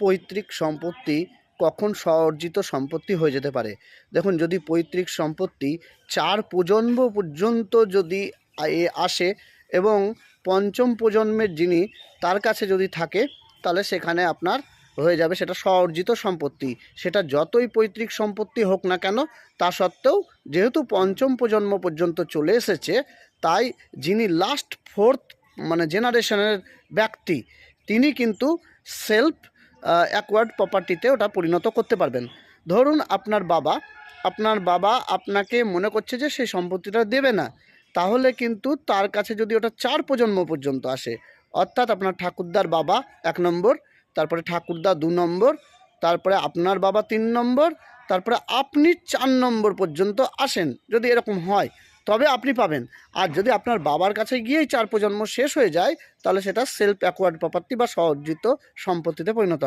পৈতৃক সম্পত্তি কখন স্বঅর্জিত সম্পত্তি হয়ে যেতে পারে? দেখুন, যদি পৈতৃক সম্পত্তি চার প্রজন্ম পর্যন্ত যদি আসে এবং পঞ্চম প্রজন্মের যিনি তার কাছে যদি থাকে, তাহলে সেখানে আপনার হয়ে যাবে সেটা স্বঅর্জিত সম্পত্তি। সেটা যতই পৈতৃক সম্পত্তি হোক না কেন, তা সত্ত্বেও যেহেতু পঞ্চম প্রজন্ম পর্যন্ত চলে এসেছে, তাই যিনি লাস্ট ফোর্থ মানে জেনারেশনের ব্যক্তি, তিনি কিন্তু সেলফ অ্যাকওয়ার্ড প্রপার্টিতে ওটা পরিণত করতে পারবেন। ধরুন আপনার বাবা আপনার বাবা আপনাকে মনে করছে যে সেই সম্পত্তিটা দেবে না। তাহলে কিন্তু তার কাছে যদি ওটা চার প্রজন্ম পর্যন্ত আসে, অর্থাৎ আপনার ঠাকুরদার বাবা এক নম্বর, তারপরে ঠাকুরদা দু নম্বর, তারপরে আপনার বাবা তিন নম্বর, তারপরে আপনি চার নম্বর পর্যন্ত আসেন। যদি এরকম হয় তবে আপনি পাবেন। আর যদি আপনার বাবার কাছে গিয়েই চার প্রজন্ম শেষ হয়ে যায়, তাহলে সেটা সেলফ অ্যাকোয়ার্ড প্রপার্টি বা সহজিত সম্পত্তিতে পরিণত হবে।